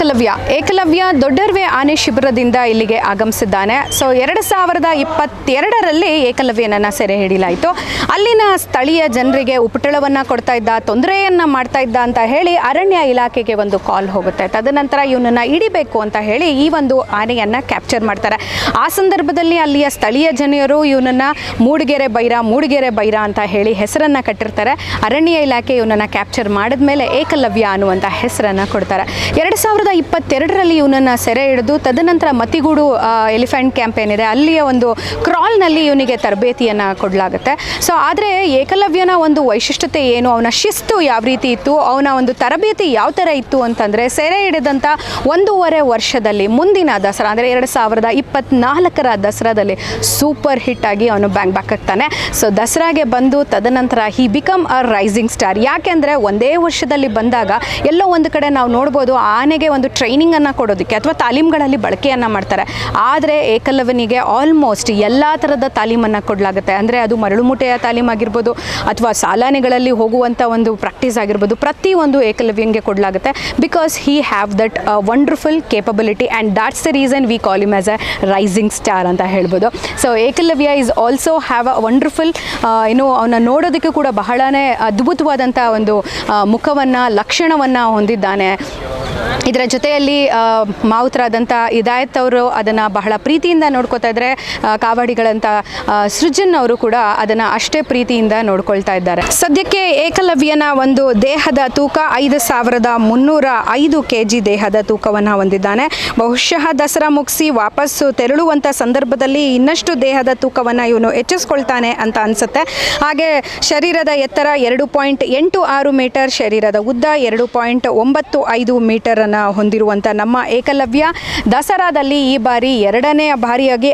ಏಕಲವ್ಯ. ಏಕಲವ್ಯ ದೊಡ್ಡರ್ವೆ ಆನೆ ಶಿಬಿರದಿಂದ ಇಲ್ಲಿಗೆ ಆಗಮಿಸಿದ್ದಾನೆ. ಸೊ ಎರಡು ಸಾವಿರದ ಇಪ್ಪತ್ತೆರಡರಲ್ಲಿ ಏಕಲವ್ಯನನ್ನು ಸೆರೆ ಹಿಡಿಲಾಯಿತು ಅಲ್ಲಿನ ಸ್ಥಳೀಯ ಜನರಿಗೆ ಉಪಟಳವನ್ನು ಕೊಡ್ತಾ ಇದ್ದ, ತೊಂದರೆಯನ್ನು ಮಾಡ್ತಾ ಇದ್ದ ಅಂತ ಹೇಳಿ ಅರಣ್ಯ ಇಲಾಖೆಗೆ ಒಂದು ಕಾಲ್ ಹೋಗುತ್ತೆ. ತದನಂತರ ಇವನನ್ನು ಹಿಡಿಬೇಕು ಅಂತ ಹೇಳಿ ಈ ಒಂದು ಆನೆಯನ್ನು ಕ್ಯಾಪ್ಚರ್ ಮಾಡ್ತಾರೆ. ಆ ಸಂದರ್ಭದಲ್ಲಿ ಅಲ್ಲಿಯ ಸ್ಥಳೀಯ ಜನರು ಇವನನ್ನು ಮೂಡಿಗೆರೆ ಬೈರ ಮೂಡಿಗೆರೆ ಬೈರ ಅಂತ ಹೇಳಿ ಹೆಸರನ್ನು ಕಟ್ಟಿರ್ತಾರೆ. ಅರಣ್ಯ ಇಲಾಖೆ ಇವನನ್ನು ಕ್ಯಾಪ್ಚರ್ ಮಾಡಿದ್ಮೇಲೆ ಏಕಲವ್ಯ ಅನ್ನುವಂಥ ಹೆಸರನ್ನು ಕೊಡ್ತಾರೆ. ಎರಡು ಸಾವಿರದ ಇಪ್ಪತ್ತೆರಡರಲ್ಲಿ ಇವನನ್ನು ಸೆರೆ ಹಿಡಿದು, ತದನಂತರ ಮತಿಗೂಡು ಎಲಿಫೆಂಟ್ ಕ್ಯಾಂಪ್ ಏನಿದೆ, ಅಲ್ಲಿಯ ಒಂದು ಕ್ರಾಲ್ನಲ್ಲಿ ಇವನಿಗೆ ತರಬೇತಿಯನ್ನು ಕೊಡಲಾಗುತ್ತೆ. ಸೊ, ಆದರೆ ಏಕಲವ್ಯನ ಒಂದು ವೈಶಿಷ್ಟ್ಯತೆ ಏನು? ಅವನ ಶಿಸ್ತು ಯಾವ ರೀತಿ ಇತ್ತು? ಅವನ ಒಂದು ತರಬೇತಿ ಯಾವ ಥರ ಇತ್ತು ಅಂತಂದರೆ, ಸೆರೆ ಹಿಡಿದಂಥ ಒಂದೂವರೆ ವರ್ಷದಲ್ಲಿ, ಮುಂದಿನ ದಸರಾ, ಅಂದರೆ ಎರಡು ಸಾವಿರದ ಇಪ್ಪತ್ತ್ನಾಲ್ಕರ ದಸರಾದಲ್ಲಿ ಸೂಪರ್ ಹಿಟ್ ಆಗಿ ಅವನು ಬ್ಯಾಂಕ್ ಬ್ಯಾಕ್ ಆಗ್ತಾನೆ. ಸೊ, ದಸರಾಗೆ ಬಂದು, ತದನಂತರ he become a rising star. ಯಾಕೆಂದರೆ ಒಂದೇ ವರ್ಷದಲ್ಲಿ ಬಂದಾಗ ಎಲ್ಲೋ ಒಂದು ಕಡೆ ನಾವು ನೋಡ್ಬೋದು, ಆನೆಗೆ ಟ್ರೈನಿಂಗನ್ನು ಕೊಡೋದಕ್ಕೆ ಅಥವಾ ತಾಲೀಮ್ಗಳಲ್ಲಿ ಬಳಕೆಯನ್ನು ಮಾಡ್ತಾರೆ. ಆದರೆ ಏಕಲವ್ಯನಿಗೆ ಆಲ್ಮೋಸ್ಟ್ ಎಲ್ಲ ಥರದ ತಾಲೀಮನ್ನು ಕೊಡಲಾಗುತ್ತೆ. ಅಂದರೆ ಅದು ಮರಳುಮುಟೆಯ ತಾಲೀಮ್ ಆಗಿರ್ಬೋದು ಅಥವಾ ಸಾಲಾನೆಗಳಲ್ಲಿ ಹೋಗುವಂಥ ಒಂದು ಪ್ರಾಕ್ಟೀಸ್ ಆಗಿರ್ಬೋದು ಪ್ರತಿಯೊಂದು ಏಕಲವ್ಯಂಗೆ ಕೊಡಲಾಗುತ್ತೆ. Because he have that wonderful capability and that's the reason we call him as a rising star ಅಂತ ಹೇಳ್ಬೋದು. So Ekalavya is also have a wonderful ಏನು ಅವನ ನೋಡೋದಕ್ಕೆ ಕೂಡ ಬಹಳನೇ ಅದ್ಭುತವಾದಂಥ ಒಂದು ಮುಖವನ್ನು, ಲಕ್ಷಣವನ್ನು ಹೊಂದಿದ್ದಾನೆ. ಇದರ ಜೊತೆಯಲ್ಲಿ ಮಾವುತರಾದಂಥ ಇದಾಯತ್ ಅವರು ಅದನ್ನು ಬಹಳ ಪ್ರೀತಿಯಿಂದ ನೋಡ್ಕೋತಾ ಇದ್ದರೆ. ಕಾವಾಡಿಗಳಂಥ ಸೃಜನ್ ಅವರು ಕೂಡ ಅದನ್ನು ಅಷ್ಟೇ ಪ್ರೀತಿಯಿಂದ ನೋಡ್ಕೊಳ್ತಾ ಇದ್ದಾರೆ. ಸದ್ಯಕ್ಕೆ ಏಕಲವ್ಯನ ಒಂದು ದೇಹದ ತೂಕ ಐದು ಸಾವಿರದ ಮುನ್ನೂರ ಐದು ಕೆ ಜಿ ದೇಹದ ತೂಕವನ್ನು ಹೊಂದಿದ್ದಾನೆ. ಬಹುಶಃ ದಸರಾ ಮುಗಿಸಿ ವಾಪಸ್ಸು ತೆರಳುವಂಥ ಸಂದರ್ಭದಲ್ಲಿ ಇನ್ನಷ್ಟು ದೇಹದ ತೂಕವನ್ನು ಇವನು ಹೆಚ್ಚಿಸ್ಕೊಳ್ತಾನೆ ಅಂತ ಅನಿಸುತ್ತೆ. ಹಾಗೆ ಶರೀರದ ಎತ್ತರ ಎರಡು ಪಾಯಿಂಟ್ ಎಂಟು ಆರು ಮೀಟರ್, ಶರೀರದ ಉದ್ದ ಎರಡು ಪಾಯಿಂಟ್ ಒಂಬತ್ತು ಐದು ಮೀಟರನ್ನು ಹೊಂದಿರುವಂಥ ನಮ್ಮ ಏಕಲವ್ಯ. ದಸರಾದಲ್ಲಿ ಈ ಬಾರಿ ಎರಡನೇ ಬಾರಿಯಾಗಿ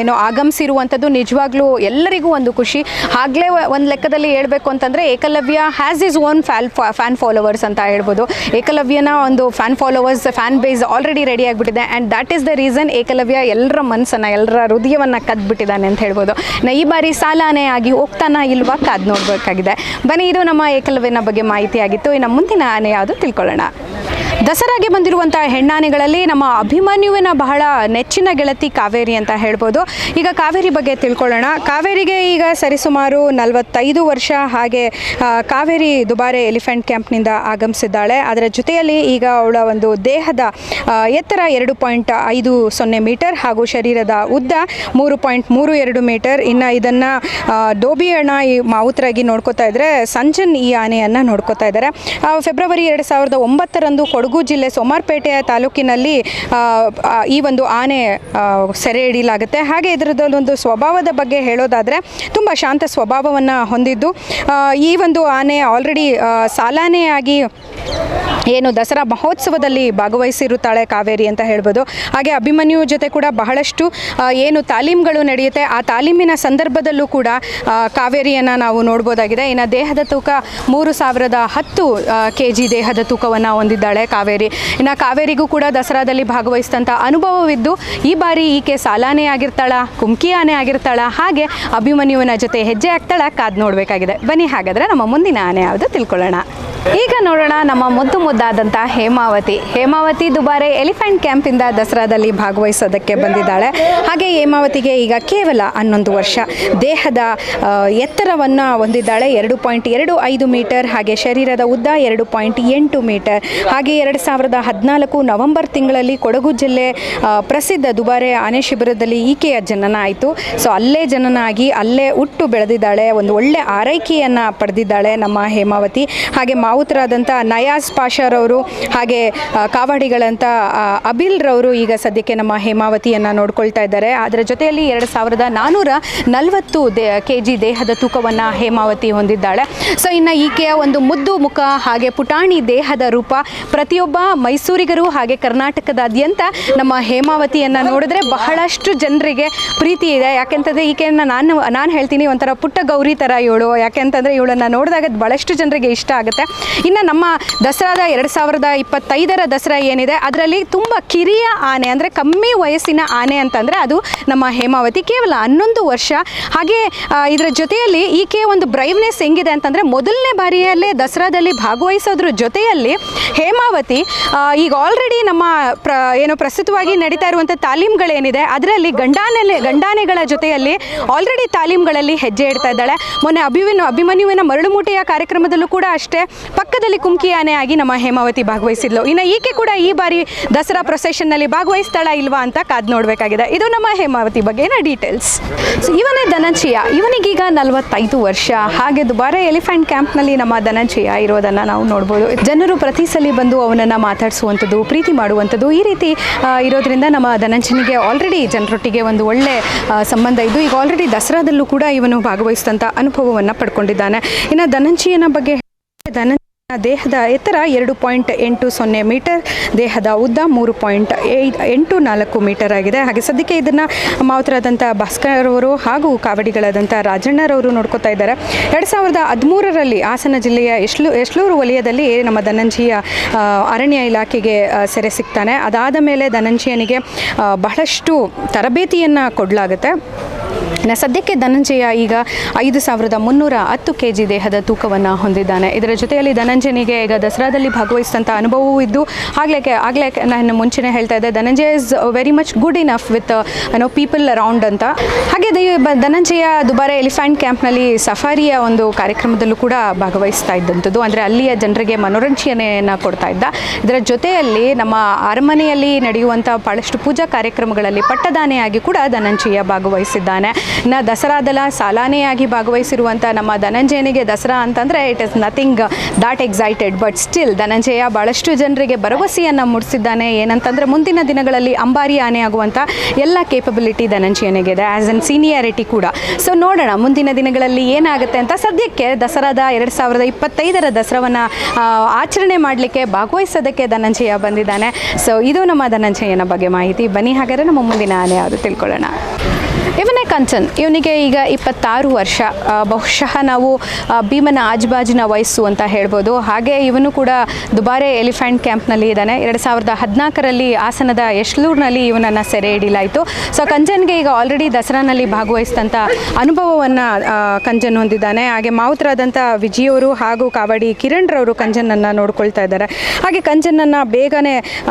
ಏನೋ ಆಗಮಿಸಿರುವಂಥದ್ದು ನಿಜವಾಗ್ಲೂ ಎಲ್ಲರಿಗೂ ಒಂದು ಖುಷಿ. ಆಗಲೇ ಒಂದು ಲೆಕ್ಕದಲ್ಲಿ ಹೇಳಬೇಕು ಅಂತಂದರೆ Ekalavya has his own fan fan followers ಅಂತ ಹೇಳ್ಬೋದು. ಏಕಲವ್ಯನ ಒಂದು fan followers fan base already ready ಆಗಿಬಿಟ್ಟಿದೆ. And that is the reason Ekalavya ಎಲ್ಲರ ಮನಸ್ಸನ್ನು ಎಲ್ಲರ ಹೃದಯವನ್ನು ಕದ್ಬಿಟ್ಟಿದ್ದಾನೆ ಅಂತ ಹೇಳ್ಬೋದು. ನಾ, ಈ ಬಾರಿ ಸಾಲಾನೇ ಆಗಿ ಹೋಗ್ತಾನ ಇಲ್ವಾ ಕಾದು ನೋಡಬೇಕಾಗಿದೆ. ಬನ್ನಿ, ಇದು ನಮ್ಮ ಏಕಲವ್ಯನ ಬಗ್ಗೆ ಮಾಹಿತಿ ಆಗಿತ್ತು ಇನ್ನು ಮುಂದಿನ ಆನೆ ಯಾವುದು ತಿಳ್ಕೊಳ್ಳೋಣ. ದಸರಾಗೆ ಬಂದಿರುವಂಥ ಹೆಣ್ಣಾನೆಗಳಲ್ಲಿ ನಮ್ಮ ಅಭಿಮನ್ಯುವಿನ ಬಹಳ ನೆಚ್ಚಿನ ಗೆಳತಿ ಕಾವೇರಿ ಅಂತ ಹೇಳ್ಬೋದು. ಈಗ ಕಾವೇರಿ ಬಗ್ಗೆ ತಿಳ್ಕೊಳ್ಳೋಣ. ಕಾವೇರಿಗೆ ಈಗ ಸರಿಸುಮಾರು ನಲವತ್ತೈದು ವರ್ಷ ಹಾಗೆ ಕಾವೇರಿ ದುಬಾರೆ ಎಲಿಫೆಂಟ್ ಕ್ಯಾಂಪ್ನಿಂದ ಆಗಮಿಸಿದ್ದಾಳೆ. ಅದರ ಜೊತೆಯಲ್ಲಿ ಈಗ ಅವಳ ಒಂದು ದೇಹದ ಎತ್ತರ ಎರಡು ಪಾಯಿಂಟ್ ಐದು ಸೊನ್ನೆ ಮೀಟರ್ ಹಾಗೂ ಶರೀರದ ಉದ್ದ ಮೂರು ಪಾಯಿಂಟ್ ಮೂರು ಎರಡು ಮೀಟರ್. ಇನ್ನು ಇದನ್ನು ಡೋಬಿ ಅಣ್ಣ ಈ ಮಾವುತರಾಗಿ ನೋಡ್ಕೋತಾ ಇದ್ದರೆ ಸಂಜನ್ ಈ ಆನೆಯನ್ನು ನೋಡ್ಕೋತಾ ಇದ್ದಾರೆ. ಫೆಬ್ರವರಿ ಎರಡು ಸಾವಿರದ ಒಂಬತ್ತರಂದು ಜಿಲ್ಲೆ ಸೋಮಾರ್ಪೇಟೆಯ ತಾಲೂಕಿನಲ್ಲಿ ಈ ಒಂದು ಆನೆ ಸೆರೆ ಹಿಡಿಯಲಾಗುತ್ತೆ. ಹಾಗೆ ಇದರದಲ್ಲೊಂದು ಸ್ವಭಾವದ ಬಗ್ಗೆ ಹೇಳೋದಾದರೆ, ತುಂಬ ಶಾಂತ ಸ್ವಭಾವವನ್ನು ಹೊಂದಿದ್ದು ಈ ಒಂದು ಆನೆ ಆಲ್ರೆಡಿ ಸಾಲಾನೆಯಾಗಿ ಏನು ದಸರಾ ಮಹೋತ್ಸವದಲ್ಲಿ ಭಾಗವಹಿಸಿರುತ್ತಾಳೆ ಕಾವೇರಿ ಅಂತ ಹೇಳ್ಬೋದು. ಹಾಗೆ ಅಭಿಮನ್ಯು ಜೊತೆ ಕೂಡ ಬಹಳಷ್ಟು ಏನು ತಾಲೀಮ್ಗಳು ನಡೆಯುತ್ತೆ. ಆ ತಾಲೀಮಿನ ಸಂದರ್ಭದಲ್ಲೂ ಕೂಡ ಕಾವೇರಿಯನ್ನು ನಾವು ನೋಡ್ಬೋದಾಗಿದೆ. ಇನ್ನು ದೇಹದ ತೂಕ ಮೂರು ಸಾವಿರದ ಹತ್ತು ಕೆ ಜಿ ದೇಹದ ತೂಕವನ್ನು ಹೊಂದಿದ್ದಾಳೆ ಕಾವೇರಿ. ಇನ್ನು ಕಾವೇರಿಗೂ ಕೂಡ ದಸರಾದಲ್ಲಿ ಭಾಗವಹಿಸಿದಂಥ ಅನುಭವವಿದ್ದು, ಈ ಬಾರಿ ಈಕೆ ಸಾಲಾನೇ ಆಗಿರ್ತಾಳ ಕುಮ್ಕಿ ಆನೆ ಆಗಿರ್ತಾಳ, ಹಾಗೆ ಅಭಿಮನ್ಯುವಿನ ಜೊತೆ ಹೆಜ್ಜೆ ಆಗ್ತಾಳ ಕಾದ್ ನೋಡಬೇಕಾಗಿದೆ. ಬನ್ನಿ ಹಾಗಾದರೆ ನಮ್ಮ ಮುಂದಿನ ಆನೆ ಯಾವುದು ತಿಳ್ಕೊಳ್ಳೋಣ. ಈಗ ನೋಡೋಣ ನಮ್ಮ ಮುದ್ದು ಮುದ್ದಾದಂಥ ಹೇಮಾವತಿ. ಹೇಮಾವತಿ ದುಬಾರೆ ಎಲಿಫೆಂಟ್ ಕ್ಯಾಂಪಿಂದ ದಸರಾದಲ್ಲಿ ಭಾಗವಹಿಸೋದಕ್ಕೆ ಬಂದಿದ್ದಾಳೆ. ಹಾಗೆ ಹೇಮಾವತಿಗೆ ಈಗ ಕೇವಲ ಹನ್ನೊಂದು ವರ್ಷ. ದೇಹದ ಎತ್ತರವನ್ನು ಹೊಂದಿದ್ದಾಳೆ. ಎರಡು ಮೀಟರ್, ಹಾಗೆ ಶರೀರದ ಉದ್ದ ಎರಡು ಪಾಯಿಂಟ್ ಎಂಟು ಮೀಟರ್. ಹಾಗೆ ಎರಡು ಸಾವಿರದ ಹದಿನಾಲ್ಕು ನವೆಂಬರ್ ತಿಂಗಳಲ್ಲಿ ಕೊಡಗು ಜಿಲ್ಲೆ ಪ್ರಸಿದ್ಧ ದುಬಾರೆ ಆನೆ ಶಿಬಿರದಲ್ಲಿ ಈಕೆಯ ಜನನ ಆಯಿತು. ಸೊ, ಅಲ್ಲೇ ಜನನ ಆಗಿ ಅಲ್ಲೇ ಹುಟ್ಟು ಬೆಳೆದಿದ್ದಾಳೆ, ಒಂದು ಒಳ್ಳೆ ಆರೈಕೆಯನ್ನು ಪಡೆದಿದ್ದಾಳೆ ನಮ್ಮ ಹೇಮಾವತಿ. ಹಾಗೆ ಮಾವುತರಾದಂಥ ನಯಾಸ್ ಪಾಷಾರವರು ಹಾಗೆ ಕಾವಾಡಿಗಳಂಥ ಅಬಿಲ್ರವರು ಈಗ ಸದ್ಯಕ್ಕೆ ನಮ್ಮ ಹೇಮಾವತಿಯನ್ನು ನೋಡ್ಕೊಳ್ತಾ ಇದ್ದಾರೆ. ಅದರ ಜೊತೆಯಲ್ಲಿ ಎರಡು ಸಾವಿರದ ನಾನ್ನೂರ ನಲವತ್ತು ದೇ ಕೆ ಜಿ ದೇಹದ ತೂಕವನ್ನು ಹೇಮಾವತಿ ಹೊಂದಿದ್ದಾಳೆ. ಸೊ, ಇನ್ನು ಈಕೆಯ ಒಂದು ಮುದ್ದು ಮುಖ ಹಾಗೆ ಪುಟಾಣಿ ದೇಹದ ರೂಪ ಪ್ರತಿಯೊಬ್ಬ ಮೈಸೂರಿಗರು ಹಾಗೆ ಕರ್ನಾಟಕದಾದ್ಯಂತ ನಮ್ಮ ಹೇಮಾವತಿಯನ್ನು ನೋಡಿದ್ರೆ ಬಹಳಷ್ಟು ಜನರಿಗೆ ಪ್ರೀತಿ ಇದೆ. ಯಾಕೆಂತಂದರೆ ಈಕೆಯನ್ನು ನಾನು ನಾನು ಹೇಳ್ತೀನಿ ಒಂಥರ ಪುಟ್ಟ ಗೌರಿ ಥರ ಇವಳು. ಯಾಕೆಂತಂದರೆ ಇವಳನ್ನು ನೋಡಿದಾಗ ಬಹಳಷ್ಟು ಜನರಿಗೆ ಇಷ್ಟ ಆಗುತ್ತೆ. ಇನ್ನು ನಮ್ಮ ದಸರಾದ ಎರಡು ಸಾವಿರದ ಇಪ್ಪತ್ತೈದರ ದಸರಾ ಏನಿದೆ, ಅದರಲ್ಲಿ ತುಂಬ ಕಿರಿಯ ಆನೆ, ಅಂದರೆ ಕಮ್ಮಿ ವಯಸ್ಸಿನ ಆನೆ ಅಂತಂದರೆ ಅದು ನಮ್ಮ ಹೇಮಾವತಿ ಕೇವಲ ಹನ್ನೊಂದು ವರ್ಷ. ಹಾಗೆ ಇದರ ಜೊತೆಯಲ್ಲಿ ಈಕೆ ಒಂದು ಬ್ರೈವ್ನೆಸ್ ಹೆಂಗಿದೆ ಅಂತಂದರೆ ಮೊದಲನೇ ಬಾರಿಯಲ್ಲೇ ದಸರಾದಲ್ಲಿ ಭಾಗವಹಿಸೋದ್ರ ಜೊತೆಯಲ್ಲಿ ಹೇಮಾವತಿ ಈಗ ಆಲ್ರೆಡಿ ನಮ್ಮ ಪ್ರ, ಏನು ಪ್ರಸ್ತುತವಾಗಿ ನಡೀತಾ ಇರುವಂಥ ತಾಲೀಮ್ಗಳೇನಿದೆ, ಅದರಲ್ಲಿ ಗಂಡಾನೆಲೆ, ಗಂಡಾನೆಗಳ ಜೊತೆಯಲ್ಲಿ ಆಲ್ರೆಡಿ ತಾಲೀಮ್ಗಳಲ್ಲಿ ಹೆಜ್ಜೆ ಇಡ್ತಾ ಇದ್ದಾಳೆ. ಮೊನ್ನೆ ಅಭಿವಿನ, ಅಭಿಮನ್ಯುವಿನ ಮರಳುಮೂಟೆಯ ಕಾರ್ಯಕ್ರಮದಲ್ಲೂ ಕೂಡ ಅಷ್ಟೇ ಪಕ್ಕದಲ್ಲಿ ಕುಮ್ಕಿ ಆನೆ ಆಗಿ ನಮ್ಮ ಹೇಮಾವತಿ ಭಾಗವಹಿಸಿದ್ಲು. ಇನ್ನು ಈಕೆ ಕೂಡ ಈ ಬಾರಿ ದಸರಾ ಪ್ರೊಸೆಷನ್ನಲ್ಲಿ ಭಾಗವಹಿಸ್ತಾಳ ಇಲ್ವಾ ಅಂತ ಕಾದು ನೋಡಬೇಕಾಗಿದೆ. ಇದು ನಮ್ಮ ಹೇಮಾವತಿ ಬಗ್ಗೆನ ಡೀಟೇಲ್ಸ್ ಸೊ ಇವನೇ ಧನಂಜಯ. ಇವನಿಗೀಗ ನಲವತ್ತೈದು ವರ್ಷ. ಹಾಗೆ ದುಬಾರೆ ಎಲಿಫೆಂಟ್ ಕ್ಯಾಂಪ್ನಲ್ಲಿ ನಮ್ಮ ಧನಂಜಯ ಇರೋದನ್ನು ನಾವು ನೋಡ್ಬೋದು. ಜನರು ಪ್ರತಿ ಸಲ ಬಂದು ಅವನನ್ನು ಮಾತಾಡಿಸುವಂಥದ್ದು, ಪ್ರೀತಿ ಮಾಡುವಂಥದ್ದು ಈ ರೀತಿ ಇರೋದರಿಂದ ನಮ್ಮ ಧನಂಜನಿಗೆ ಆಲ್ರೆಡಿ ಜನರೊಟ್ಟಿಗೆ ಒಂದು ಒಳ್ಳೆ ಸಂಬಂಧ ಇದ್ದು ಈಗ ಆಲ್ರೆಡಿ ದಸರಾದಲ್ಲೂ ಕೂಡ ಇವನು ಭಾಗವಹಿಸಿದಂಥ ಅನುಭವವನ್ನು ಪಡ್ಕೊಂಡಿದ್ದಾನೆ. ಇನ್ನು ಧನಂಜಿಯನ ಬಗ್ಗೆ ಧನಂಜಯನ ದೇಹದ ಎತ್ತರ ಎರಡು ಪಾಯಿಂಟ್ ಎಂಟು ಸೊನ್ನೆ ಮೀಟರ್, ದೇಹದ ಉದ್ದ ಮೂರು ಪಾಯಿಂಟ್ ಎಂಟು ನಾಲ್ಕು ಮೀಟರ್ ಆಗಿದೆ. ಹಾಗೆ ಸದ್ಯಕ್ಕೆ ಇದನ್ನು ಮಾವುತರಾದಂಥ ಭಾಸ್ಕರ್ ಅವರು ಹಾಗೂ ಕಾವಡಿಗಳಾದಂಥ ರಾಜಣ್ಣರವರು ನೋಡ್ಕೋತಾ ಇದ್ದಾರೆ. ಎರಡು ಸಾವಿರದ ಹದಿಮೂರರಲ್ಲಿ ಹಾಸನ ಜಿಲ್ಲೆಯ ಎಶ್ಲು ಎಶ್ಲೂರು ವಲಯದಲ್ಲಿ ನಮ್ಮ ಧನಂಜಯ ಅರಣ್ಯ ಇಲಾಖೆಗೆ ಸೆರೆ ಸಿಗ್ತಾನೆ. ಅದಾದ ಮೇಲೆ ಧನಂಜಯನಿಗೆ ಬಹಳಷ್ಟು ತರಬೇತಿಯನ್ನು ಕೊಡಲಾಗುತ್ತೆ. ಇನ್ನು ಸದ್ಯಕ್ಕೆ ಧನಂಜಯ ಈಗ ಐದು ಸಾವಿರದ ಮುನ್ನೂರ ಹತ್ತು ಕೆ ಜಿ ದೇಹದ ತೂಕವನ್ನು ಹೊಂದಿದ್ದಾನೆ. ಇದರ ಜೊತೆಯಲ್ಲಿ ಧನಂಜಯನಿಗೆ ಈಗ ದಸರಾದಲ್ಲಿ ಭಾಗವಹಿಸಿದಂಥ ಅನುಭವವೂ ಇದ್ದು, ಆಗಲೇ ಆಗಲೇ ನಾನು ಮುಂಚೆನೇ ಹೇಳ್ತಾ ಇದ್ದೆ, Dhananjaya is very much good enough with no people around ಅಂತ. ಹಾಗೆ ಧನಂಜಯ ದುಬಾರೆ ಎಲಿಫೆಂಟ್ ಕ್ಯಾಂಪ್ನಲ್ಲಿ ಸಫಾರಿಯ ಒಂದು ಕಾರ್ಯಕ್ರಮದಲ್ಲೂ ಕೂಡ ಭಾಗವಹಿಸ್ತಾ ಇದ್ದಂಥದ್ದು. ಅಂದರೆ ಅಲ್ಲಿಯ ಜನರಿಗೆ ಮನೋರಂಜನೆಯನ್ನು ಕೊಡ್ತಾ ಇದ್ದ. ಇದರ ಜೊತೆಯಲ್ಲಿ ನಮ್ಮ ಅರಮನೆಯಲ್ಲಿ ನಡೆಯುವಂಥ ಭಾಳಷ್ಟು ಪೂಜಾ ಕಾರ್ಯಕ್ರಮಗಳಲ್ಲಿ ಪಟ್ಟದಾನೆಯಾಗಿ ಕೂಡ ಧನಂಜಯ ಭಾಗವಹಿಸಿದ್ದಾನೆ. ಇನ್ನು ದಸರಾದಲ್ಲ ಸಾಲಾನೆಯಾಗಿ ಭಾಗವಹಿಸಿರುವಂಥ ನಮ್ಮ ಧನಂಜಯನಿಗೆ ದಸರಾ ಅಂತಂದರೆ it is nothing that excited but still Dhananjaya ಭಾಳಷ್ಟು ಜನರಿಗೆ ಭರವಸೆಯನ್ನು ಮೂಡಿಸಿದ್ದಾನೆ. ಏನಂತಂದರೆ ಮುಂದಿನ ದಿನಗಳಲ್ಲಿ ಅಂಬಾರಿ ಆನೆ ಆಗುವಂಥ ಎಲ್ಲ ಕೇಪಬಿಲಿಟಿ ಧನಂಜಯನಿಗಿದೆ ಆ್ಯಸ್ ಅನ್ ಸೀನಿಯಾರಿಟಿ ಕೂಡ. ಸೊ ನೋಡೋಣ, ಮುಂದಿನ ದಿನಗಳಲ್ಲಿ ಏನಾಗುತ್ತೆ ಅಂತ ಸದ್ಯಕ್ಕೆ ದಸರಾದ ಎರಡು ಸಾವಿರದ ಇಪ್ಪತ್ತೈದರ ದಸರಾವನ್ನು ಆಚರಣೆ ಮಾಡಲಿಕ್ಕೆ ಭಾಗವಹಿಸೋದಕ್ಕೆ ಧನಂಜಯ ಬಂದಿದ್ದಾನೆ. ಸೊ ಇದು ನಮ್ಮ ಧನಂಜಯನ ಬಗ್ಗೆ ಮಾಹಿತಿ. ಬನ್ನಿ ಹಾಗಾದರೆ ನಮ್ಮ ಮುಂದಿನ ಆನೆ ಯಾವುದು ತಿಳ್ಕೊಳ್ಳೋಣ. ಇವನೇ ಕಂಚನ್ ಇವನಿಗೆ ಈಗ ಇಪ್ಪತ್ತಾರು ವರ್ಷ. ಬಹುಶಃ ನಾವು ಭೀಮನ ಆಜುಬಾಜಿನ ವಯಸ್ಸು ಅಂತ ಹೇಳ್ಬೋದು. ಹಾಗೆ ಇವನು ಕೂಡ ದುಬಾರೆ ಎಲಿಫೆಂಟ್ ಕ್ಯಾಂಪ್ನಲ್ಲಿ ಇದ್ದಾನೆ. ಎರಡು ಸಾವಿರದ ಹದಿನಾಲ್ಕರಲ್ಲಿ ಹಾಸನದ ಯಶ್ಲೂರ್ನಲ್ಲಿ ಇವನನ್ನು ಸೆರೆ ಹಿಡಿಯಲಾಯಿತು. ಸೊ, ಕಂಜನ್ಗೆ ಈಗ ಆಲ್ರೆಡಿ ದಸರಾನಲ್ಲಿ ಭಾಗವಹಿಸಿದಂಥ ಅನುಭವವನ್ನು ಕಂಜನ್ ಹೊಂದಿದ್ದಾನೆ. ಹಾಗೆ ಮಾವುತರಾದಂಥ ವಿಜಯವರು ಹಾಗೂ ಕಾವಡಿ ಕಿರಣ್ರವರು ಕಂಜನನ್ನು ನೋಡ್ಕೊಳ್ತಾ ಇದ್ದಾರೆ. ಹಾಗೆ ಕಂಜನನ್ನು ಬೇಗನೆ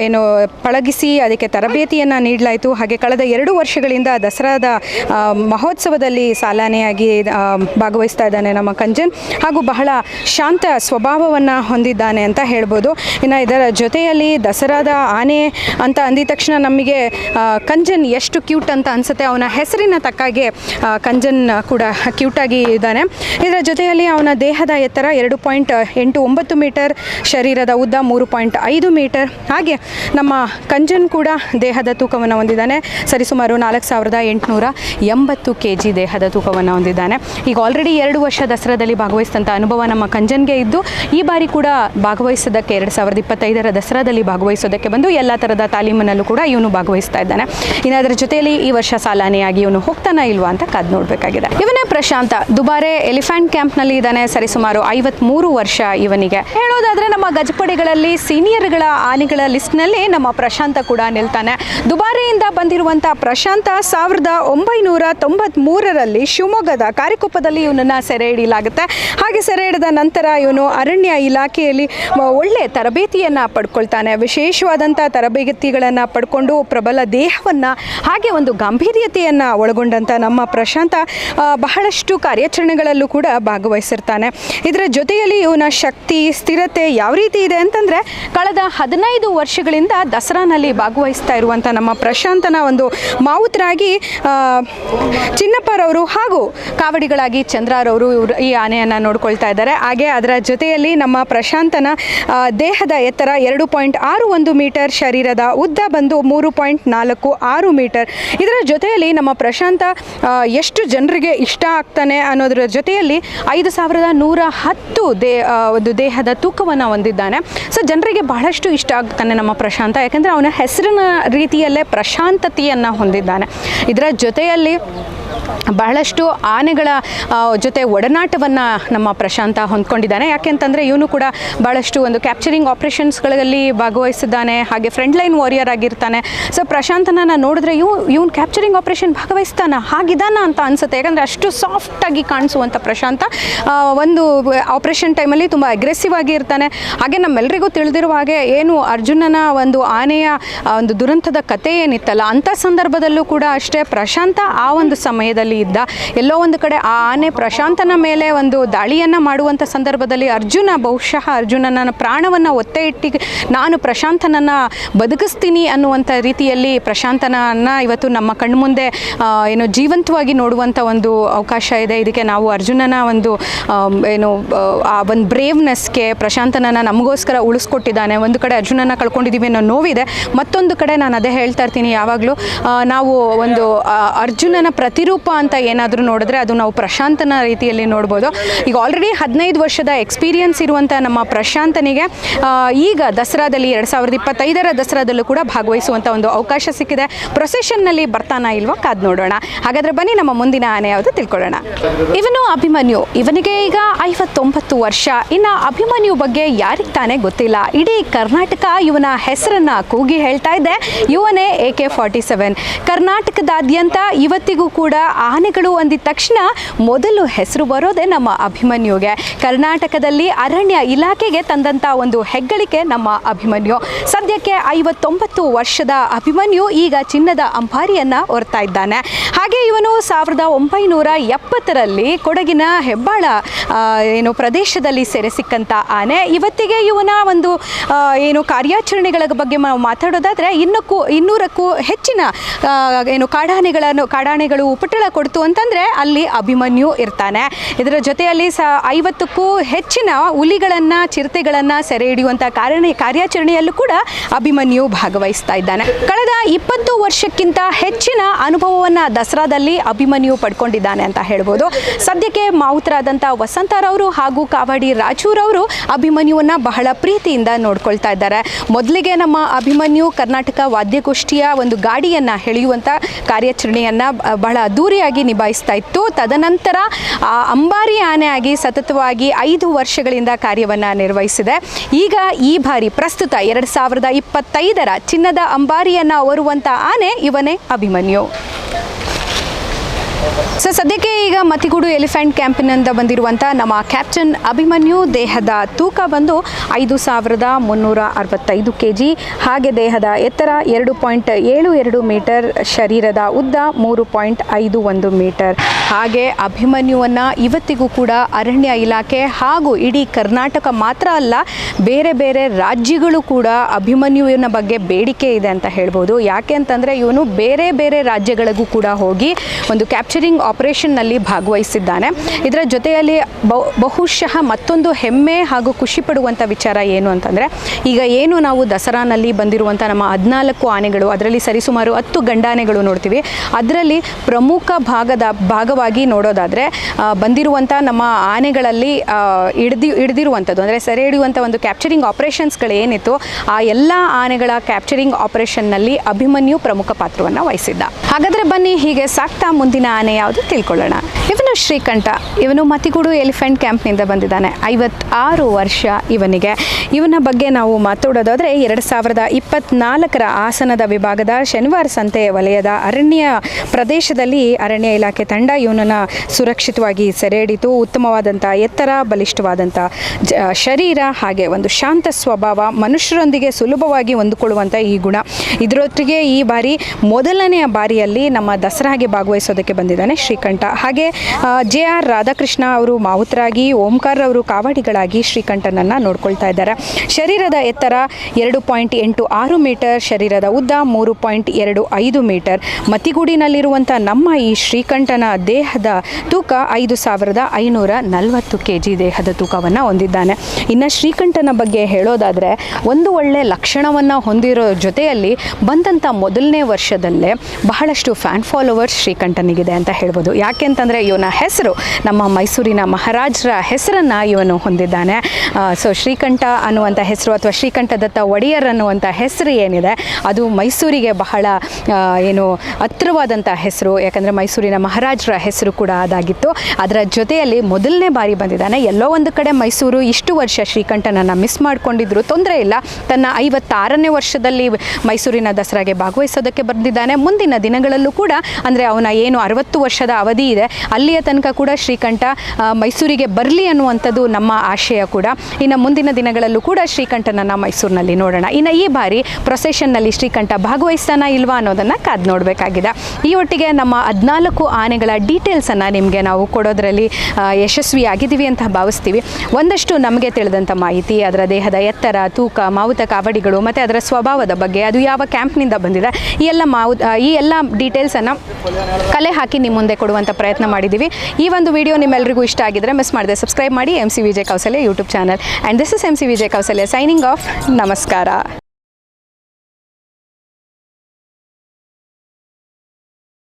ಏನು, ಪಳಗಿಸಿ ಅದಕ್ಕೆ ತರಬೇತಿಯನ್ನು ನೀಡಲಾಯಿತು. ಹಾಗೆ ಕಳೆದ ಎರಡು ವರ್ಷಗಳಿಂದ ದಸರಾದ ಮಹೋತ್ಸವದಲ್ಲಿ ಸಾಲಾನೆಯಾಗಿ ಭಾಗವಹಿಸ್ತಾ ಇದ್ದಾನೆ ನಮ್ಮ ಕಂಜನ್. ಹಾಗೂ ಬಹಳ ಶಾಂತ ಸ್ವಭಾವವನ್ನು ಹೊಂದಿದ್ದಾನೆ ಅಂತ ಹೇಳ್ಬೋದು. ಇನ್ನು ಇದರ ಜೊತೆಯಲ್ಲಿ ದಸರಾದ ಆನೆ ಅಂತ ಅಂದಿದ ತಕ್ಷಣ ನಮಗೆ ಕಂಜನ್ ಎಷ್ಟು ಕ್ಯೂಟ್ ಅಂತ ಅನಿಸುತ್ತೆ. ಅವನ ಹೆಸರಿನ ತಕ್ಕಾಗೆ ಕಂಜನ್ ಕೂಡ ಕ್ಯೂಟಾಗಿ ಇದ್ದಾನೆ. ಇದರ ಜೊತೆಯಲ್ಲಿ ಅವನ ದೇಹದ ಎತ್ತರ ಎರಡು ಪಾಯಿಂಟ್ ಎಂಟು ಒಂಬತ್ತು ಮೀಟರ್, ಶರೀರದ ಉದ್ದ ಮೂರು ಪಾಯಿಂಟ್ ಐದು ಮೀಟರ್. ಹಾಗೆ ನಮ್ಮ ಕಂಜನ್ ಕೂಡ ದೇಹದ ತೂಕವನ್ನು ಹೊಂದಿದ್ದಾನೆ. ಸರಿಸುಮಾರು ನಾಲ್ಕು ಸಾವಿರದ ಎಂಟುನೂರ ಎಂಬತ್ತು ಕೆ ಜಿ ದೇಹದ ತೂಕವನ್ನು ಹೊಂದಿದ್ದಾನೆ. ಈಗ ಆಲ್ರೆಡಿ ಎರಡು ವರ್ಷ ದಸರಾದಲ್ಲಿ ಭಾಗವಹಿಸಿದಂಥ ಅನುಭವ ನಮ್ಮ ಕಂಜನ್ಗೆ ಇದ್ದು, ಈ ಬಾರಿ ಕೂಡ ಭಾಗವಹಿಸೋದಕ್ಕೆ ಎರಡು ಸಾವಿರದ ಇಪ್ಪತ್ತೈದರ ದಸರಾದಲ್ಲಿ ಭಾಗವಹಿಸೋದಕ್ಕೆ ಬಂದು ಎಲ್ಲ ಥರದ ತಾಲೀಮಿನಲ್ಲೂ ಕೂಡ ಇವನು ಭಾಗವಹಿಸ್ತಾ ಇದ್ದಾನೆ. ಇನ್ನು ಜೊತೆಯಲ್ಲಿ ಈ ವರ್ಷ ಸಾಲಾನೆಯಾಗಿ ಇವನು ಹೋಗ್ತಾನ ಇಲ್ವಾ ಅಂತ ಕಾದ್ ನೋಡಬೇಕಾಗಿದೆ. ಇವನೇ ಪ್ರಶಾಂತ. ದುಬಾರೆ ಎಲಿಫೆಂಟ್ ಕ್ಯಾಂಪ್ನಲ್ಲಿ ಇದ್ದಾನೆ. ಸರಿಸುಮಾರು ಐವತ್ಮೂರು ವರ್ಷ ಇವನಿಗೆ. ಹೇಳೋದಾದ್ರೆ ನಮ್ಮ ಗಜಪಡೆಗಳಲ್ಲಿ ಸೀನಿಯರ್ಗಳ ಆನೆಗಳ ಲಿಸ್ಟ್ನಲ್ಲಿ ನಮ್ಮ ಪ್ರಶಾಂತ ಕೂಡ ನಿಲ್ತಾನೆ. ದುಬಾರೆಯಿಂದ ಬಂದಿರುವಂಥ ಪ್ರಶಾಂತ ಸಾವಿರದ ಒಂಬೈನೂರ ತೊಂಬತ್ಮೂರರಲ್ಲಿ ಶಿವಮೊಗ್ಗದ ಕಾರಿಕೊಪ್ಪದಲ್ಲಿ ಇವನನ್ನು ಸೆರೆ ಹಿಡಿಯಲಾಗುತ್ತೆ. ಹಾಗೆ ಸೆರೆ ಹಿಡಿದ ನಂತರ ಇವನು ಅರಣ್ಯ ಇಲಾಖೆಯಲ್ಲಿ ಒಳ್ಳೆಯ ಒಳ್ಳೆ ತರಬೇತಿಯನ್ನು ಪಡ್ಕೊಳ್ತಾನೆ. ವಿಶೇಷವಾದಂಥ ತರಬೇತಿಗಳನ್ನು ಪಡ್ಕೊಂಡು ಪ್ರಬಲ ದೇಹವನ್ನು, ಹಾಗೆ ಒಂದು ಗಾಂಭೀರ್ಯತೆಯನ್ನು ಒಳಗೊಂಡಂಥ ನಮ್ಮ ಪ್ರಶಾಂತ ಬಹಳಷ್ಟು ಕಾರ್ಯಾಚರಣೆಗಳಲ್ಲೂ ಕೂಡ ಭಾಗವಹಿಸಿರ್ತಾನೆ. ಇದರ ಜೊತೆಯಲ್ಲಿ ಇವನ ಶಕ್ತಿ, ಸ್ಥಿರತೆ ಯಾವ ರೀತಿ ಇದೆ ಅಂತಂದರೆ, ಕಳೆದ ಹದಿನೈದು ವರ್ಷಗಳಿಂದ ದಸರಾನಲ್ಲಿ ಭಾಗವಹಿಸ್ತಾ ಇರುವಂಥ ನಮ್ಮ ಪ್ರಶಾಂತನ ಒಂದು ಮಾವುತರಾಗಿ ಚಿನ್ನಪ್ಪರವರು ಹಾಗೂ ಕಾವಡಿಗಳಾಗಿ ಚಂದ್ರರವರು ಇವರು ಈ ಆನೆಯನ್ನು ನೋಡ್ಕೊಳ್ತಾ ಇದ್ದಾರೆ. ಹಾಗೆ ಅದರ ಜೊತೆಯಲ್ಲಿ ನಮ್ಮ ಪ್ರಶಾಂತನ ದೇಹದ ಎತ್ತರ ಎರಡು ಪಾಯಿಂಟ್ ಆರು ಒಂದು ಮೀಟರ್, ಶರೀರದ ಉದ್ದ ಬಂದು ಮೂರು ಪಾಯಿಂಟ್ ನಾಲ್ಕು ಆರು ಮೀಟರ್. ಇದರ ಜೊತೆಯಲ್ಲಿ ನಮ್ಮ ಪ್ರಶಾಂತ ಎಷ್ಟು ಜನರಿಗೆ ಇಷ್ಟ ಆಗ್ತಾನೆ ಅನ್ನೋದರ ಜೊತೆಯಲ್ಲಿ ಐದು ಸಾವಿರದ ನೂರ ಹತ್ತು ದೇ ಒಂದು ದೇಹದ ತೂಕವನ್ನು ಹೊಂದಿದ್ದಾನೆ. ಸೊ, ಜನರಿಗೆ ಬಹಳಷ್ಟು ಇಷ್ಟ ಆಗ್ತಾನೆ ನಮ್ಮ ಪ್ರಶಾಂತ. ಯಾಕಂದರೆ ಅವನ ಹೆಸರಿನ ರೀತಿಯಲ್ಲೇ ಪ್ರಶಾಂತತೆಯನ್ನು ಹೊಂದಿದ್ದಾನೆ. ಇದರ ಜೊತೆಯಲ್ಲಿ ನಲ್ಲಿ ಬಹಳಷ್ಟು ಆನೆಗಳ ಜೊತೆ ಒಡನಾಟವನ್ನು ನಮ್ಮ ಪ್ರಶಾಂತ ಹೊಂದ್ಕೊಂಡಿದ್ದಾನೆ. ಯಾಕೆಂತಂದರೆ ಇವನು ಕೂಡ ಬಹಳಷ್ಟು ಒಂದು ಕ್ಯಾಪ್ಚರಿಂಗ್ ಆಪ್ರೇಷನ್ಸ್ಗಳಲ್ಲಿ ಭಾಗವಹಿಸಿದ್ದಾನೆ, ಹಾಗೆ ಫ್ರಂಟ್ ಲೈನ್ ವಾರಿಯರ್ ಆಗಿರ್ತಾನೆ. ಸೊ ಪ್ರಶಾಂತನ ನೋಡಿದ್ರೆ ಇವ್, ಇವ್ನು ಕ್ಯಾಪ್ಚರಿಂಗ್ ಆಪ್ರೇಷನ್ ಭಾಗವಹಿಸ್ತಾನ? ಹಾಗಿದಾನ ಅಂತ ಅನ್ಸುತ್ತೆ. ಯಾಕಂದರೆ ಅಷ್ಟು ಸಾಫ್ಟಾಗಿ ಕಾಣಿಸುವಂಥ ಪ್ರಶಾಂತ ಒಂದು ಆಪ್ರೇಷನ್ ಟೈಮಲ್ಲಿ ತುಂಬ ಅಗ್ರೆಸಿವ್ ಆಗಿ ಇರ್ತಾನೆ. ಹಾಗೆ ನಮ್ಮೆಲ್ಲರಿಗೂ ತಿಳಿದಿರುವ ಹಾಗೆ ಏನು ಅರ್ಜುನನ ಒಂದು ಆನೆಯ ಒಂದು ದುರಂತದ ಕಥೆ ಏನಿತ್ತಲ್ಲ ಅಂಥ ಸಂದರ್ಭದಲ್ಲೂ ಕೂಡ ಅಷ್ಟೇ ಪ್ರಶಾಂತ ಆ ಒಂದು ಸಮಯದಲ್ಲಿ ಇದ್ದ ಎಲ್ಲೋ ಒಂದು ಕಡೆ ಆ ಆನೆ ಪ್ರಶಾಂತನ ಮೇಲೆ ಒಂದು ದಾಳಿಯನ್ನು ಮಾಡುವಂಥ ಸಂದರ್ಭದಲ್ಲಿ ಅರ್ಜುನ ಬಹುಶಃ ಅರ್ಜುನನ ಪ್ರಾಣವನ್ನು ಒತ್ತೆ ಇಟ್ಟಿ ನಾನು ಪ್ರಶಾಂತನನ್ನು ಬದುಕಿಸ್ತೀನಿ ಅನ್ನುವಂಥ ರೀತಿಯಲ್ಲಿ ಪ್ರಶಾಂತನನ್ನು ಇವತ್ತು ನಮ್ಮ ಕಣ್ಮುಂದೆ ಏನು ಜೀವಂತವಾಗಿ ನೋಡುವಂಥ ಒಂದು ಅವಕಾಶ ಇದೆ. ಇದಕ್ಕೆ ನಾವು ಅರ್ಜುನನ ಒಂದು ಏನು ಆ, ಒಂದು ಬ್ರೇವ್ನೆಸ್ಗೆ ಪ್ರಶಾಂತನನ್ನು ನಮಗೋಸ್ಕರ ಉಳಿಸ್ಕೊಟ್ಟಿದ್ದಾನೆ. ಒಂದು ಕಡೆ ಅರ್ಜುನನ ಕಳ್ಕೊಂಡಿದ್ದೀವಿ ಅನ್ನೋ ನೋವಿದೆ. ಮತ್ತೊಂದು ಕಡೆ ನಾನು ಅದೇ ಹೇಳ್ತಾ ಇರ್ತೀನಿ ಯಾವಾಗಲೂ ನಾವು ಒಂದು ಅರ್ಜುನನ ಪ್ರತಿರೂಪ ಅಂತ ಏನಾದರೂ ನೋಡಿದ್ರೆ ಅದು ನಾವು ಪ್ರಶಾಂತನ ರೀತಿಯಲ್ಲಿ ನೋಡ್ಬೋದು. ಈಗ ಆಲ್ರೆಡಿ ಹದಿನೈದು ವರ್ಷದ ಎಕ್ಸ್ಪೀರಿಯನ್ಸ್ ಇರುವಂಥ ನಮ್ಮ ಪ್ರಶಾಂತನಿಗೆ ಈಗ ದಸರಾದಲ್ಲಿ ಎರಡು ಸಾವಿರದ ಇಪ್ಪತ್ತೈದರ ದಸರಾದಲ್ಲೂ ಕೂಡ ಭಾಗವಹಿಸುವಂಥ ಒಂದು ಅವಕಾಶ ಸಿಕ್ಕಿದೆ. ಪ್ರೊಸೆಷನ್ನಲ್ಲಿ ಬರ್ತಾನಾ ಇಲ್ವಾ ಕಾದ್ ನೋಡೋಣ. ಹಾಗಾದರೆ ಬನ್ನಿ ನಮ್ಮ ಮುಂದಿನ ಆನೆ ಯಾವುದು ತಿಳ್ಕೊಳ್ಳೋಣ. ಇವನು ಅಭಿಮನ್ಯು. ಇವನಿಗೆ ಈಗ ಐವತ್ತೊಂಬತ್ತು ವರ್ಷ. ಇನ್ನು ಅಭಿಮನ್ಯು ಬಗ್ಗೆ ಯಾರಿಗೆ ತಾನೇ ಗೊತ್ತಿಲ್ಲ. ಇಡೀ ಕರ್ನಾಟಕ ಇವನ ಹೆಸರನ್ನು ಕೂಗಿ ಹೇಳ್ತಾ ಇದೆ. ಇವನೇ ಎ ಕೆ ಫಾರ್ಟಿ ಸೆವೆನ್ ಕರ್ನಾಟಕದಾದ್ಯಂತ ಇವತ್ತಿಗೂ ಕೂಡ ಆನೆಗಳು ಅಂದಿದ ತಕ್ಷಣ ಮೊದಲು ಹೆಸರು ಬರೋದೇ ನಮ್ಮ ಅಭಿಮನ್ಯುಗೆ. ಕರ್ನಾಟಕದಲ್ಲಿ ಅರಣ್ಯ ಇಲಾಖೆಗೆ ತಂದಂಥ ಒಂದು ಹೆಗ್ಗಳಿಕೆ ನಮ್ಮ ಅಭಿಮನ್ಯು. ಸದ್ಯಕ್ಕೆ ಐವತ್ತೊಂಬತ್ತು ವರ್ಷದ ಅಭಿಮನ್ಯು ಈಗ ಚಿನ್ನದ ಅಂಬಾರಿಯನ್ನ ಹೊರ್ತಾ ಇದ್ದಾನೆ. ಹಾಗೆ ಇವನು ಸಾವಿರದ ಒಂಬೈನೂರ ಎಪ್ಪತ್ತರಲ್ಲಿ ಕೊಡಗಿನ ಹೆಬ್ಬಾಳ ಏನು ಪ್ರದೇಶದಲ್ಲಿ ಸೆರೆ ಸಿಕ್ಕಂಥ ಆನೆ. ಇವತ್ತಿಗೆ ಇವನ ಒಂದು ಏನು ಕಾರ್ಯಾಚರಣೆಗಳ ಬಗ್ಗೆ ಮಾತಾಡೋದಾದರೆ ಇನ್ನಕ್ಕೂ, ಇನ್ನೂರಕ್ಕೂ ಹೆಚ್ಚಿನ ಏನು ಕಾಡಾನೆಗಳನ್ನು, ಕಾಡಾನೆಗಳು ಉಪಟಳ ಕೊಡ್ತು ಅಂತಂದರೆ ಅಲ್ಲಿ ಅಭಿಮನ್ಯು ಇರ್ತಾನೆ. ಇದರ ಜೊತೆಯಲ್ಲಿ ಸ ಐವತ್ತಕ್ಕೂ ಹೆಚ್ಚಿನ ಹುಲಿಗಳನ್ನು, ಚಿರತೆಗಳನ್ನು ಸೆರೆ ಹಿಡಿಯುವಂಥ ಕಾರಣ ಕಾರ್ಯಾಚರಣೆಯಲ್ಲೂ ಕೂಡ ಅಭಿಮನ್ಯು ಭಾಗವಹಿಸ್ತಾ ಇದ್ದಾನೆ. ಕಳೆದ ಇಪ್ಪತ್ತು ವರ್ಷಕ್ಕಿಂತ ಹೆಚ್ಚಿನ ಅನುಭವವನ್ನು ದಸರಾದಲ್ಲಿ ಅಭಿಮನ್ಯು ಪಡ್ಕೊಂಡಿದ್ದಾನೆ ಅಂತ ಹೇಳ್ಬೋದು. ಸದ್ಯಕ್ಕೆ ಮಾವುತರಾದಂಥ ವಸಂತರವರು ಹಾಗೂ ಕಾವಾಡಿ ರಾಜೂರವರು ಅಭಿಮನ್ಯುವನ್ನ ಬಹಳ ಪ್ರೀತಿಯಿಂದ ನೋಡ್ಕೊಳ್ತಾ ಇದ್ದಾರೆ. ಮೊದಲಿಗೆ ನಮ್ಮ ಅಭಿಮನ್ಯು ಕರ್ನಾಟಕ ವಾದ್ಯಗೋಷ್ಠಿಯ ಒಂದು ಗಾಡಿಯನ್ನು ಎಳೆಯುವಂಥ ಕಾರ್ಯಾಚರಣೆಯನ್ನು ಬಹಳ ಅದ್ದೂರಿಯಾಗಿ ನಿಭಾಯಿಸ್ತಾ ಇತ್ತು. ತದನಂತರ ಅಂಬಾರಿ ಆನೆ ಆಗಿ ಸತತವಾಗಿ ಐದು ವರ್ಷಗಳಿಂದ ಕಾರ್ಯವನ್ನು ನಿರ್ವಹಿಸಿದೆ. ಈಗ ಈ ಬಾರಿ ಪ್ರಸ್ತುತ ಎರಡು ಸಾವಿರದ ಇಪ್ಪತ್ತೈದರ ಚಿನ್ನದ ಅಂಬಾರಿಯನ್ನು ಹೊರುವಂಥ ಆನೆ ಇವನೇ ಅಭಿಮನ್ಯು. ಸೊ ಸದ್ಯಕ್ಕೆ ಈಗ ಮತಿಗೂಡು ಎಲಿಫೆಂಟ್ ಕ್ಯಾಂಪಿನಿಂದ ಬಂದಿರುವಂಥ ನಮ್ಮ ಕ್ಯಾಪ್ಟನ್ ಅಭಿಮನ್ಯು ದೇಹದ ತೂಕ ಬಂದು ಐದು ಸಾವಿರದ ಮುನ್ನೂರ ಅರವತ್ತೈದು ಕೆ ಜಿ ಹಾಗೆ ದೇಹದ ಎತ್ತರ ಎರಡು ಪಾಯಿಂಟ್ ಏಳು ಎರಡು ಮೀಟರ್, ಶರೀರದ ಉದ್ದ ಮೂರು ಪಾಯಿಂಟ್ ಐದು ಒಂದು ಮೀಟರ್. ಹಾಗೆ ಅಭಿಮನ್ಯುವನ್ನು ಇವತ್ತಿಗೂ ಕೂಡ ಅರಣ್ಯ ಇಲಾಖೆ ಹಾಗೂ ಇಡೀ ಕರ್ನಾಟಕ ಮಾತ್ರ ಅಲ್ಲ, ಬೇರೆ ಬೇರೆ ರಾಜ್ಯಗಳು ಕೂಡ ಅಭಿಮನ್ಯುವಿನ ಬಗ್ಗೆ ಬೇಡಿಕೆ ಇದೆ ಅಂತ ಹೇಳ್ಬೋದು. ಯಾಕೆ ಅಂತಂದರೆ ಇವನು ಬೇರೆ ಬೇರೆ ರಾಜ್ಯಗಳಿಗೂ ಕೂಡ ಹೋಗಿ ಒಂದು ಕ್ಯಾಪ್ಚರಿಂಗ್ ಆಪರೇಷನ್ನಲ್ಲಿ ಭಾಗವಹಿಸಿದ್ದಾನೆ. ಇದರ ಜೊತೆಯಲ್ಲಿ ಬಹು, ಬಹುಶಃ ಮತ್ತೊಂದು ಹೆಮ್ಮೆ ಹಾಗೂ ಖುಷಿ ಪಡುವಂಥ ವಿಚಾರ ಏನು ಅಂತಂದರೆ, ಈಗ ಏನು ನಾವು ದಸರಾನಲ್ಲಿ ಬಂದಿರುವಂಥ ನಮ್ಮ ಹದಿನಾಲ್ಕು ಆನೆಗಳು, ಅದರಲ್ಲಿ ಸರಿಸುಮಾರು ಹತ್ತು ಗಂಡಾನೆಗಳು ನೋಡ್ತೀವಿ. ಅದರಲ್ಲಿ ಪ್ರಮುಖ ಭಾಗದ, ಭಾಗವಾಗಿ ನೋಡೋದಾದರೆ ಬಂದಿರುವಂಥ ನಮ್ಮ ಆನೆಗಳಲ್ಲಿ ಹಿಡ್ದಿ ಹಿಡ್ದಿರುವಂಥದ್ದು ಅಂದರೆ ಸೆರೆ ಹಿಡಿಯುವಂಥ ಒಂದು ಕ್ಯಾಪ್ಚರಿಂಗ್ ಆಪರೇಷನ್ಸ್ಗಳು ಏನಿತ್ತು, ಆ ಎಲ್ಲ ಆನೆಗಳ ಕ್ಯಾಪ್ಚರಿಂಗ್ ಆಪರೇಷನ್ನಲ್ಲಿ ಅಭಿಮನ್ಯು ಪ್ರಮುಖ ಪಾತ್ರವನ್ನು ವಹಿಸಿದ್ದ. ಹಾಗಾದರೆ ಬನ್ನಿ ಹೀಗೆ ಸಾಕ್ತಾ ಮುಂದಿನ ಆನೆ ಯಾವುದು ತಿಳ್ಕೊಳ್ಳೋಣ. ಇವನು ಶ್ರೀಕಂಠ. ಇವನು ಮತಿಗೂಡು ಎಲಿಫೆಂಟ್ ಕ್ಯಾಂಪ್ನಿಂದ ಬಂದಿದ್ದಾನೆ. ಐವತ್ತಾರು ವರ್ಷ ಇವನಿಗೆ. ಇವನ ಬಗ್ಗೆ ನಾವು ಮಾತಾಡೋದಾದರೆ ಎರಡು ಸಾವಿರದ ಇಪ್ಪತ್ನಾಲ್ಕರ ಆಸನದ ವಿಭಾಗದ ಶನಿವಾರ ಸಂತೆ ವಲಯದ ಅರಣ್ಯ ಪ್ರದೇಶದಲ್ಲಿ ಅರಣ್ಯ ಇಲಾಖೆ ತಂಡ ಇವನನ್ನು ಸುರಕ್ಷಿತವಾಗಿ ಸೆರೆ ಹಿಡಿತು ಉತ್ತಮವಾದಂಥ ಎತ್ತರ, ಬಲಿಷ್ಠವಾದಂಥ ಶರೀರ ಹಾಗೆ ಒಂದು ಶಾಂತ ಸ್ವಭಾವ, ಮನುಷ್ಯರೊಂದಿಗೆ ಸುಲಭವಾಗಿ ಹೊಂದಿಕೊಳ್ಳುವಂಥ ಈ ಗುಣ. ಇದರೊಟ್ಟಿಗೆ ಈ ಬಾರಿ ಮೊದಲನೆಯ ಬಾರಿಯಲ್ಲಿ ನಮ್ಮ ದಸರಾಗೆ ಭಾಗವಹಿಸೋದಕ್ಕೆ ಬಂದಿದ್ದಾನೆ ಶ್ರೀಕಂಠ. ಹಾಗೆ ಜೆ ಆರ್ ರಾಧಾಕೃಷ್ಣ ಅವರು ಮಾವುತರಾಗಿ, ಓಂಕಾರ್ ಅವರು ಕಾವಾಡಿಗಳಾಗಿ ಶ್ರೀಕಂಠನನ್ನು ನೋಡ್ಕೊಳ್ತಾ ಇದ್ದಾರೆ. ಶರೀರದ ಎತ್ತರ ಎರಡು ಪಾಯಿಂಟ್ ಎಂಟು ಆರು ಮೀಟರ್, ಶರೀರದ ಉದ್ದ ಮೂರು ಪಾಯಿಂಟ್ ಎರಡು ಐದು ಮೀಟರ್. ಮತಿಗೂಡಿನಲ್ಲಿರುವಂಥ ನಮ್ಮ ಈ ಶ್ರೀಕಂಠನ ದೇಹದ ತೂಕ ಐದು ಸಾವಿರದ ಐನೂರ ನಲವತ್ತು ಕೆ ಜಿ ದೇಹದ ತೂಕವನ್ನು ಹೊಂದಿದ್ದಾನೆ. ಇನ್ನು ಶ್ರೀಕಂಠನ ಬಗ್ಗೆ ಹೇಳೋದಾದರೆ, ಒಂದು ಒಳ್ಳೆ ಲಕ್ಷಣವನ್ನು ಹೊಂದಿರೋ ಜೊತೆಯಲ್ಲಿ ಬಂದಂಥ ಮೊದಲನೇ ವರ್ಷದಲ್ಲೇ ಬಹಳಷ್ಟು ಫ್ಯಾನ್ ಫಾಲೋವರ್ಸ್ ಶ್ರೀಕಂಠನಿಗಿದೆ. ಅಂತ ಹೇಳ್ಬೋದು. ಯಾಕೆ ಅಂತಂದರೆ ಇವನ ಹೆಸರು, ನಮ್ಮ ಮೈಸೂರಿನ ಮಹಾರಾಜರ ಹೆಸರನ್ನು ಇವನು ಹೊಂದಿದ್ದಾನೆ. ಸೊ ಶ್ರೀಕಂಠ ಅನ್ನುವಂಥ ಹೆಸರು ಅಥವಾ ಶ್ರೀಕಂಠದತ್ತ ಒಡೆಯರ್ ಅನ್ನುವಂಥ ಹೆಸರು ಏನಿದೆ, ಅದು ಮೈಸೂರಿಗೆ ಬಹಳ ಏನು ಹತ್ತಿರವಾದಂಥ ಹೆಸರು. ಯಾಕಂದರೆ ಮೈಸೂರಿನ ಮಹಾರಾಜರ ಹೆಸರು ಕೂಡ ಅದಾಗಿತ್ತು. ಅದರ ಜೊತೆಯಲ್ಲಿ ಮೊದಲನೇ ಬಾರಿ ಬಂದಿದ್ದಾನೆ. ಎಲ್ಲೋ ಒಂದು ಕಡೆ ಮೈಸೂರು ಇಷ್ಟು ವರ್ಷ ಶ್ರೀಕಂಠನನ್ನು ಮಿಸ್ ಮಾಡಿಕೊಂಡಿದ್ರು. ತೊಂದರೆ ಇಲ್ಲ. ತನ್ನ ಐವತ್ತಾರನೇ ವರ್ಷದಲ್ಲಿ ಮೈಸೂರಿನ ದಸರಾಗೆ ಭಾಗವಹಿಸೋದಕ್ಕೆ ಬಂದಿದ್ದಾನೆ ಮುಂದಿನ ದಿನಗಳಲ್ಲೂ ಕೂಡ, ಅಂದರೆ ಅವನ ಏನು ಅರವತ್ತು ವರ್ಷದ ಅವಧಿ ಇದೆ. ಅಲ್ಲಿಯ ತನಕ ಕೂಡ ಶ್ರೀಕಂಠ ಮೈಸೂರಿಗೆ ಬರಲಿ ಅನ್ನುವಂಥದ್ದು ನಮ್ಮ ಆಶಯ ಕೂಡ. ಇನ್ನು ಮುಂದಿನ ದಿನಗಳಲ್ಲೂ ಕೂಡ ಶ್ರೀಕಂಠನನ್ನು ಮೈಸೂರಿನಲ್ಲಿ ನೋಡೋಣ. ಇನ್ನು ಈ ಬಾರಿ ಪ್ರೊಸೆಷನ್ನಲ್ಲಿ ಶ್ರೀಕಂಠ ಭಾಗವಹಿಸ್ತಾನ ಇಲ್ವಾ ಅನ್ನೋದನ್ನು ಕಾದು ನೋಡಬೇಕಾಗಿದೆ. ಈ ಒಟ್ಟಿಗೆ ನಮ್ಮ ಹದಿನಾಲ್ಕು ಆನೆಗಳ ಡೀಟೇಲ್ಸನ್ನು ನಿಮಗೆ ನಾವು ಕೊಡೋದರಲ್ಲಿ ಯಶಸ್ವಿಯಾಗಿದ್ದೀವಿ ಅಂತ ಭಾವಿಸ್ತೀವಿ. ಒಂದಷ್ಟು ನಮಗೆ ತಿಳಿದಂಥ ಮಾಹಿತಿ, ಅದರ ದೇಹದ ಎತ್ತರ, ತೂಕ, ಮಾವುತ ಕಾವಡಿಗಳು ಮತ್ತು ಅದರ ಸ್ವಭಾವದ ಬಗ್ಗೆ, ಅದು ಯಾವ ಕ್ಯಾಂಪ್ನಿಂದ ಬಂದಿದೆ, ಈ ಎಲ್ಲ ಮಾವು ಈ ಎಲ್ಲ ಡೀಟೇಲ್ಸನ್ನು ಕಲೆ ಹಾಕಿ ನಿಮ್ಮ ಮುಂದೆ ಕೊಡುವಂಥ ಪ್ರಯತ್ನ ಮಾಡಿದ್ದೀವಿ. ಈ ಒಂದು ವಿಡಿಯೋ ನಿಮ್ಮೆಲ್ಲರಿಗೂ ಇಷ್ಟ ಆಗಿದ್ರೆ ಮಿಸ್ ಮಾಡಿದೆ ಸಬ್ಸ್ಕ್ರೈಬ್ ಮಾಡಿ M C Vijay Kausalya YouTube channel and this is M C Vijay Kausalya signing off ನಮಸ್ಕಾರ.